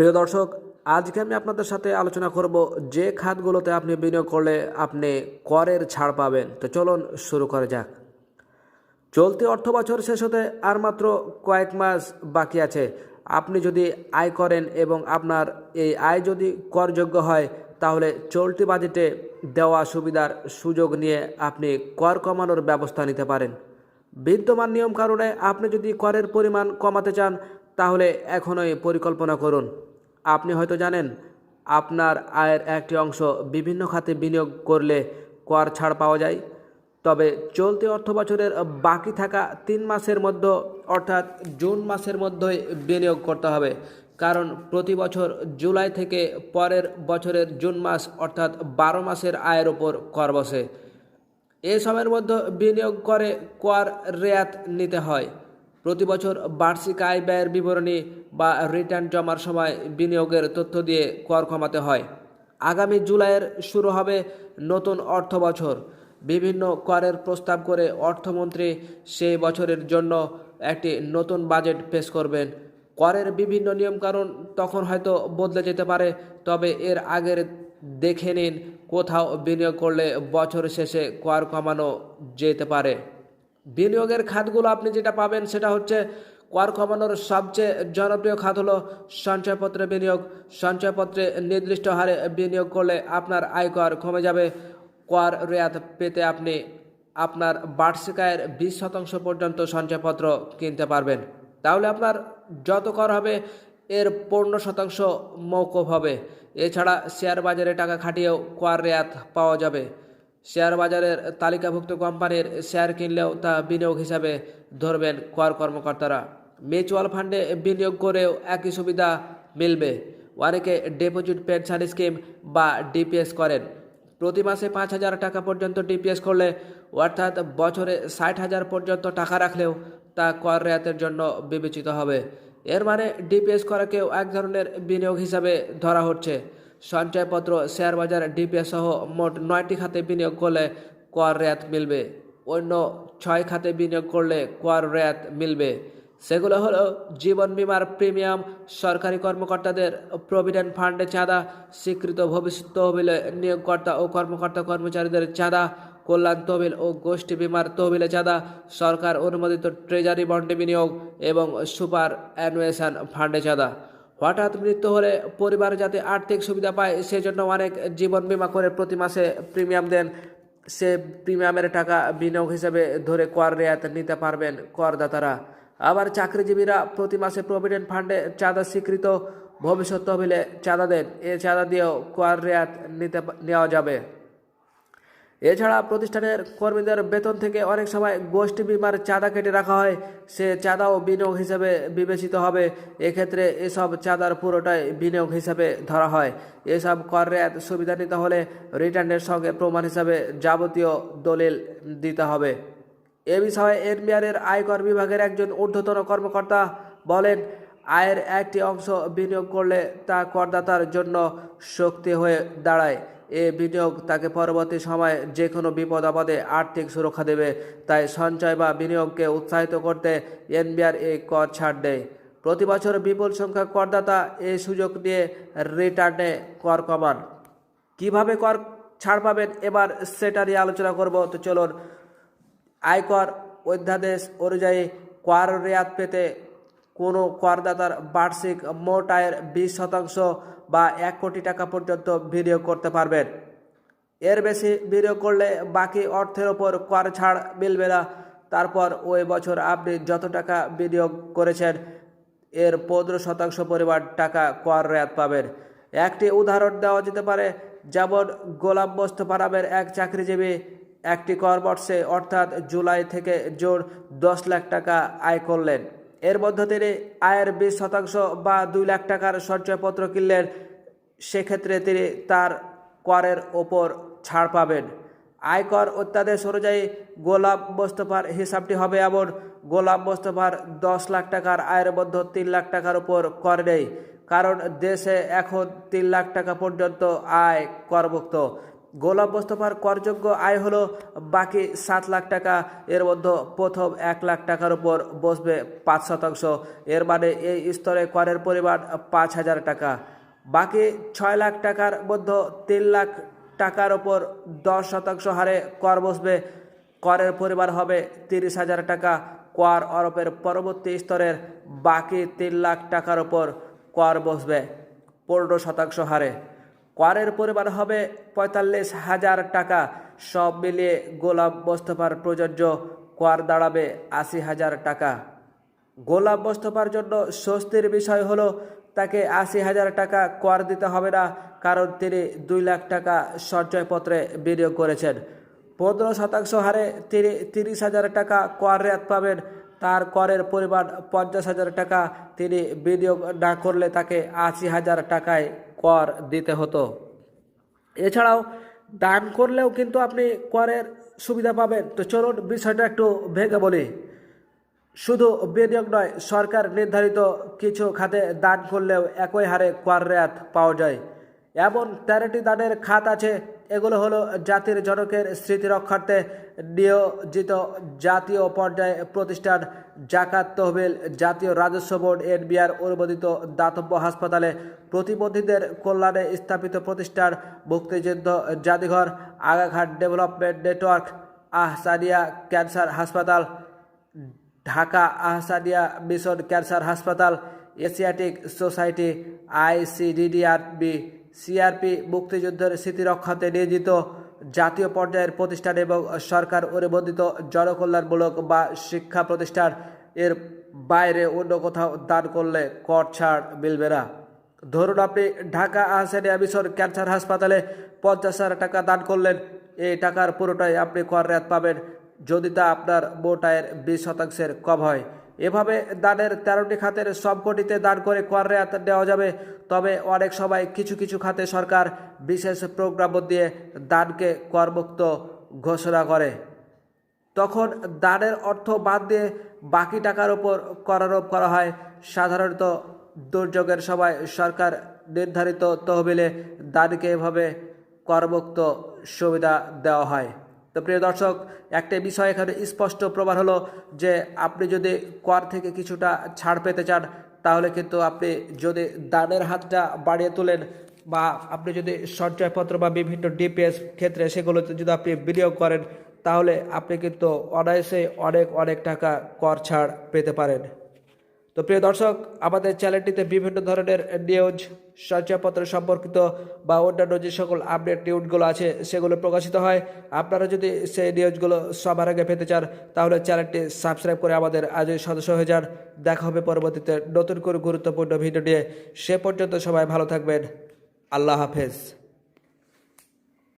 প্রিয় দর্শক, আজকে আমি আপনাদের সাথে আলোচনা করব যে খাতগুলোতে আপনি বিনিয়োগ করলে আপনি করের ছাড় পাবেন। তো চলুন শুরু করা যাক। চলতি অর্থ বছর শেষ হতে আর মাত্র কয়েক মাস বাকি আছে। আপনি যদি আয় করেন এবং আপনার এই আয় যদি করযোগ্য হয়, তাহলে চলতি বাজেটে দেওয়া সুবিধার সুযোগ নিয়ে আপনি কর কমানোর ব্যবস্থা নিতে পারেন। বিদ্যমান নিয়ম কারণে আপনি যদি করের পরিমাণ কমাতে চান, তাহলে এখনই পরিকল্পনা করুন। আপনি হয়তো জানেন, আপনার আয়ের একটি অংশ বিভিন্ন খাতে বিনিয়োগ করলে কর ছাড় পাওয়া যায়। তবে চলতি অর্থ বছরের বাকি থাকা তিন মাসের মধ্যে, অর্থাৎ জুন মাসের মধ্যেই বিনিয়োগ করতে হবে। কারণ প্রতি বছর জুলাই থেকে পরের বছরের জুন মাস, অর্থাৎ বারো মাসের আয়ের ওপর কর বসে। এ সময়ের মধ্যে বিনিয়োগ করে কর রেয়াত নিতে হয়। প্রতি বছর বার্ষিক আয় ব্যয়ের বিবরণী বা রিটার্ন জমার সময় বিনিয়োগের তথ্য দিয়ে কর কমাতে হয়। আগামী জুলাইয়ের শুরু হবে নতুন অর্থ বছর বিভিন্ন করের প্রস্তাব করে অর্থমন্ত্রী সেই বছরের জন্য একটি নতুন বাজেট পেশ করবেন। করের বিভিন্ন নিয়মকানুন তখন হয়তো বদলে যেতে পারে, তবে এর আগের দেখে নিন কোথাও বিনিয়োগ করলে বছর শেষে কর কমানো যেতে পারে। বিনিয়োগের খাতগুলো আপনি যেটা পাবেন সেটা হচ্ছে কর কমানোর সবচেয়ে জনপ্রিয় খাত হলো সঞ্চয়পত্রে বিনিয়োগ। সঞ্চয়পত্রে নির্দিষ্ট হারে বিনিয়োগ করলে আপনার আয়কর কমে যাবে। কর রেয়াত পেতে আপনি আপনার বার্ষিক আয়ের বিশ শতাংশ পর্যন্ত সঞ্চয়পত্র কিনতে পারবেন। তাহলে আপনার যত কর হবে, এর পনেরো শতাংশ মৌকুফ হবে। এছাড়া শেয়ার বাজারে টাকা খাটিয়েও কর রেয়াত পাওয়া যাবে। শেয়ার বাজারের তালিকাভুক্ত কোম্পানির শেয়ার কিনলেও তা বিনিয়োগ হিসাবে ধরবেন কর কর্মকর্তারা। মিউচুয়াল ফান্ডে বিনিয়োগ করেও একই সুবিধা মিলবে। অনেকে ডিপোজিট পেনশন স্কিম বা ডিপিএস করেন। প্রতি মাসে পাঁচ হাজার টাকা পর্যন্ত ডিপিএস করলে, অর্থাৎ বছরে ষাট হাজার পর্যন্ত টাকা রাখলেও তা কর রেয়াতের জন্য বিবেচিত হবে। এর মানে ডিপিএস করাকেও এক ধরনের বিনিয়োগ হিসাবে ধরা হচ্ছে। সঞ্চয়পত্র, শেয়ার বাজার, ডিপিএস সহ মোট নয়টি খাতে বিনিয়োগ করলে কর রেয়াত মিলবে। অন্য ছয় খাতে বিনিয়োগ করলে কর রেয়াত মিলবে। সেগুলো হলো জীবন বিমার প্রিমিয়াম, সরকারি কর্মকর্তাদের প্রভিডেন্ট ফান্ডে চাঁদা, স্বীকৃত ভবিষ্যৎ তহবিলে নিয়োগকর্তা ও কর্মকর্তা কর্মচারীদের চাঁদা, কল্যাণ তহবিল ও গোষ্ঠী বিমার তহবিলে চাঁদা, সরকার অনুমোদিত ট্রেজারি বন্ডে বিনিয়োগ এবং সুপার অ্যানুয়েশন ফান্ডে চাঁদা। হঠাৎ মৃত্যু হলে পরিবার যাতে আর্থিক সুবিধা পায়, সেজন্য অনেক জীবন বিমা করে প্রতি মাসে প্রিমিয়াম দেন। সে প্রিমিয়ামের টাকা বিনিয়োগ হিসেবে ধরে কর রেয়াত নিতে পারবেন করদাতারা। আবার চাকরিজীবীরা প্রতি মাসে প্রভিডেন্ট ফান্ডে চাঁদা স্বীকৃত ভবিষ্যৎ তহবিলে চাঁদা দেন। এ চাঁদা দিয়েও কর রেয়াত নিতে নেওয়া যাবে। এছাড়া প্রতিষ্ঠানের কর্মীদের বেতন থেকে অনেক সময় গোষ্ঠী বিমার চাঁদা কেটে রাখা হয়। সে চাঁদাও বিনিয়োগ হিসেবে বিবেচিত হবে। এক্ষেত্রে এসব চাঁদার পুরোটাই বিনিয়োগ হিসেবে ধরা হয়। এসব কর রেয়াত সুবিধা নিতে হলে রিটার্নের সঙ্গে প্রমাণ হিসাবে যাবতীয় দলিল দিতে হবে। এ বিষয়ে এনবিআরের আয়কর বিভাগের একজন ঊর্ধ্বতন কর্মকর্তা বলেন, আয়ের একটি অংশ বিনিয়োগ করলে তা করদাতার জন্য শক্তি হয়ে দাঁড়ায়। এ বিনিয়োগ তাকে পরবর্তী সময়ে যে কোনো বিপদ আপদে আর্থিক সুরক্ষা দেবে, তাই সঞ্চয় বা বিনিয়োগকে উৎসাহিত করতে এনবিআর এই কর ছাড় দেয়। প্রতি বছর বিপুল সংখ্যক করদাতা এই সুযোগ নিয়ে রিটার্নে কর কমান। কীভাবে কর ছাড় পাবেন, এবার সেটা নিয়ে আলোচনা করব, তো চলুন আয়কর অধ্যাদেশ অনুযায়ী কর রেয়াত পেতে কোনো করদাতার বার্ষিক মোট আয়ের বিশ শতাংশ বা এক কোটি টাকা পর্যন্ত বিনিয়োগ করতে পারবেন। এর বেশি বিনিয়োগ করলে বাকি অর্থের ওপর কর ছাড় মিলবে না। তারপর ওই বছর আপনি যত টাকা বিনিয়োগ করেছেন, এর পনেরো শতাংশ পরিমাণ টাকা কর রেয়াত পাবেন। একটি উদাহরণ দেওয়া যেতে পারে, যেমন গোলাম মোস্তফারামের এক চাকরিজীবী একটি কর্মবর্ষে অর্থাৎ জুলাই থেকে জুন দশ লাখ টাকা আয় করলেন। এর মধ্যে তিনি আয়ের বিশ শতাংশ বা দুই লাখ টাকার সঞ্চয়পত্র কিনলেন। সেক্ষেত্রে তিনি তার করের ওপর ছাড় পাবেন। আয়কর অত্যাদেশ অনুযায়ী গোলাম মোস্তফার হিসাবটি হবে এমন গোলাম মোস্তফার দশ লাখ টাকার আয়ের মধ্যে তিন লাখ টাকার উপর কর নেই, কারণ দেশে এখন তিন লাখ টাকা পর্যন্ত আয় করমুক্ত। গোলাপ মোস্তফার করযোগ্য আয় হলো বাকি সাত লাখ টাকা। এর মধ্যে প্রথম এক লাখ টাকার উপর বসবে পাঁচ শতাংশ। এর মানে এই স্তরে করের পরিমাণ পাঁচ হাজার টাকা। বাকি ছয় লাখ টাকার মধ্যে তিন লাখ টাকার ওপর দশ শতাংশ হারে কর বসবে। করের পরিমাণ হবে তিরিশ হাজার টাকা। কর আরোপের পরবর্তী স্তরের বাকি তিন লাখ টাকার ওপর কর বসবে পনেরো শতাংশ হারে। করের পরিমাণ হবে পঁয়তাল্লিশ হাজার টাকা। সব মিলিয়ে গোলাপ মোস্তফার প্রযোজ্য কর দাঁড়াবে আশি হাজার টাকা। গোলাপ মোস্তফার জন্য স্বস্তির বিষয় হলো, তাকে আশি হাজার টাকা কর দিতে হবে না, কারণ তিনি দুই লাখ টাকা সঞ্চয়পত্রে বিনিয়োগ করেছেন। পনেরো শতাংশ হারে তিনি তিরিশ হাজার টাকা কর রেয়াত পাবেন। তার করের পরিমাণ পঞ্চাশ হাজার টাকা তিনি বিনিয়োগ না করলে তাকে আশি হাজার টাকায় কর দিতে হতো। এছাড়াও দান করলেও কিন্তু আপনি করের সুবিধা পাবেন। তো চলুন বিষয়টা একটু ভেঙে বলি। শুধু বিনিয়োগ নয়, সরকার নির্ধারিত কিছু খাতে দান করলেও একই হারে কর রেয়াত পাওয়া যায়। এমন তেরোটি দানের খাত আছে, এগুলো হলো জাতির জনকের স্মৃতি রক্ষার্থে নিয়োজিত জাতীয় পর্যায়ে প্রতিষ্ঠান জাকাত তহবিল, জাতীয় রাজস্ব বোর্ড, এনবিআর, অনুমোদিত দাতব্য হাসপাতালে প্রতিবন্ধীদের কল্যাণে স্থাপিত প্রতিষ্ঠান মুক্তিযুদ্ধ জাদুঘর, আগাঘাট ডেভেলপমেন্ট নেটওয়ার্ক, আহসানিয়া ক্যান্সার হাসপাতাল, ঢাকা আহসানিয়া মিশন ক্যান্সার হাসপাতাল, এশিয়াটিক সোসাইটি, আইসিডিডিআরবি, সিআরপি মুক্তিযুদ্ধের স্মৃতিরক্ষাতে নিয়োজিত জাতীয় পর্যায়ের প্রতিষ্ঠান এবং সরকার অনুমোদিত জনকল্যাণমূলক বা শিক্ষা প্রতিষ্ঠান এর বাইরে অন্য কোথাও দান করলে কর ছাড় মিলবে না। ধরুন আপনি ঢাকা আহসানিয়া মিশন ক্যান্সার হাসপাতালে পঞ্চাশ হাজার টাকা দান করলেন, এই টাকার পুরোটাই আপনি কর রেয়াত পাবেন, যদি তা আপনার মোট আয়ের বিশ শতাংশের কম হয়। এভাবে দানের তেরোটি খাতের সবকটিতে দান করে কর রেয়াত দেওয়া যাবে, তবে অনেক সময় কিছু কিছু খাতে সরকার বিশেষ প্রোগ্রাম দিয়ে দানকে করমুক্ত ঘোষণা করে। তখন দানের অর্থ বাদ দিয়ে বাকি টাকার উপর করারোপ করা হয়। সাধারণত দুর্যোগের সময় সরকার নির্ধারিত তহবিলে দানকে এভাবে করমুক্ত সুবিধা দেওয়া হয়। তো প্রিয় দর্শক, একটা বিষয় এখানে স্পষ্ট প্রমাণ হলো যে আপনি যদি কর থেকে কিছুটা ছাড় পেতে চান, তাহলে কিন্তু আপনি যদি দানের হাতটা বাড়িয়ে তোলেন বা আপনি যদি সঞ্চয়পত্র বা বিভিন্ন ডিপিএস ক্ষেত্রে সেগুলোতে যদি আপনি বিনিয়োগ করেন, তাহলে আপনি কিন্তু অনায়াসে অনেক অনেক টাকা কর ছাড় পেতে পারেন। তো প্রিয় দর্শক, আমাদের চ্যানেলটিতে বিভিন্ন ধরনের নিউজ সঞ্চয়পত্র সম্পর্কিত বা অন্যান্য যে সকল আপডেট নিউজগুলো আছে, সেগুলো প্রকাশিত হয়। আপনারা যদি সেই নিউজগুলো সবার আগে পেতে চান, তাহলে চ্যানেলটি সাবস্ক্রাইব করে আমাদের আজই সদস্য হয়ে যান। দেখা হবে পরবর্তীতে নতুন করে গুরুত্বপূর্ণ ভিডিও নিয়ে। সে পর্যন্ত সবাই ভালো থাকবেন। আল্লাহ হাফেজ।